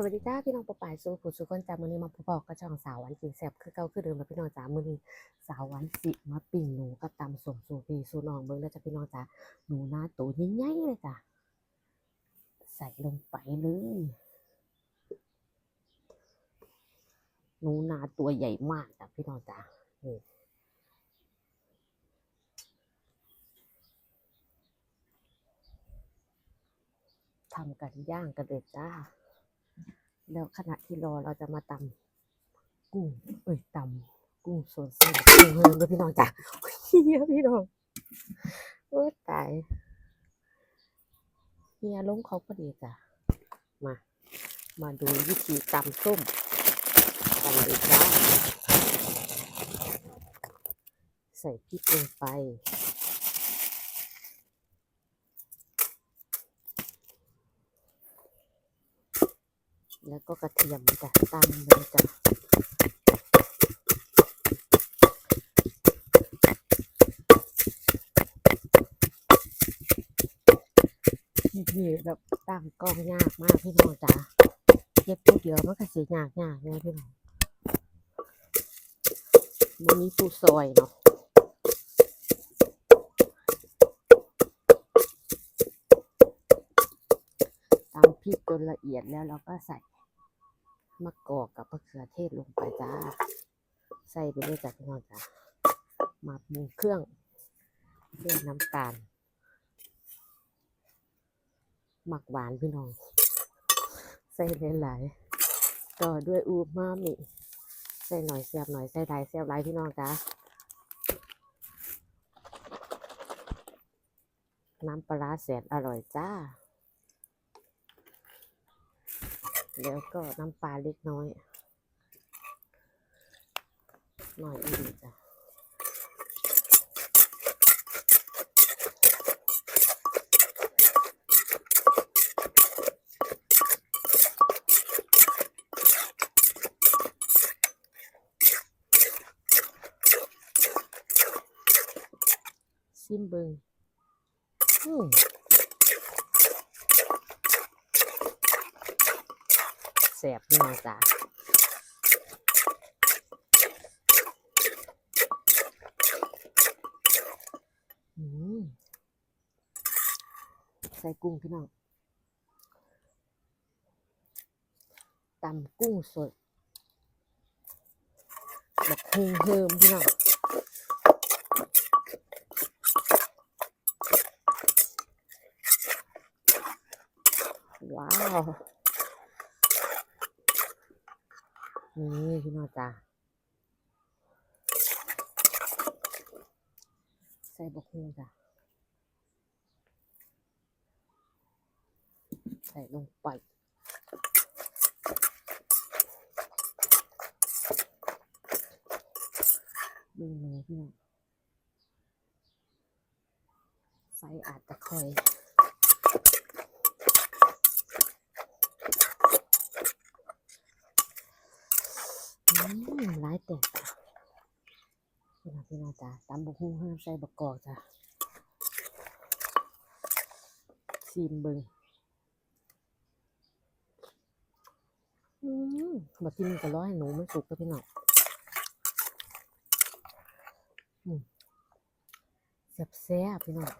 สวัสดีจ้าพี่น้องปอปายสู้ผู้สุคนจามือนี้มาพบกับช่องสาววันกินแซ่บคือเก่าคือเดิมแล้วพี่น้องจ้ามือนี้สาววันสิมาปิ้งหนูกับตำสมสูพี่สู่น้องเบิ่งแล้วจ้ะพี่น้องจ้าหนูหน้าตัวยิ่งใหญ่เลยจ้ะใส่ลงไปเลยหนูนาตัวใหญ่มากจ้ะพี่น้องจ้าทำกันย่างกันเลยจ้า แล้วขณะที่รอเราจะมาตำกุ้ง เอ้ยตำกุ้งสดเส้นกุ้งเฮิงด้วยพี่น้องจ้ะเฮียพี่น้องโอ้ตายเฮียลงเขาพอดีจ้ะมา มาดูวิธีตำส้มกันเลยจ้าใส่พริกลงไป แล้วก็กระเทียมจ้ะตามเลยจ้ะนี่แบบตั้งกล้องยากมากพี่น้องจ้ะเก็บผู้เดียวมันก็สิยากยากเนี่ยพี่น้องมันมีผู้ซอยเนาะตำพริกจนละเอียดแล้วเราก็ใส่ มะกอกกับมะเขือเทศลงไปจ้า ใส่ไปเลยจ้ะพี่น้องจ้ามาปรุงเครื่องด้วยน้ำตาลหมักหวานพี่น้อง ใส่หลายๆต่อด้วยอูมามิใส่หน่อยเสียบหน่อยใส่หลายเสียบหลายพี่น้องจ้าน้ำปลาแสนอร่อยจ้า แล้วก็น้ำปลาเล็กน้อย หน่อยอีกจ้ะซิมเบิงอืม แสบพี่น้องจ้าใส่กุ้งพี่น้องตำกุ้งสดแบบเฮิมเฮิมพี่น้องว้าว นี่พี่น้องจ้าใส่บกฮูจ้ะใส่ลงไปดูเลยพี่น้องไฟอาจจะคอย อืมร้ายแตกจ้ะพี่น้องพี่น้องจ้าตำบุกหุ่งห้ใส่บกกอกจ้ะซีมเบิงอืมมากินกับร้อยหนูไมันสุกแล้วพี่น้องแซ่บแซ่บพี่น้อง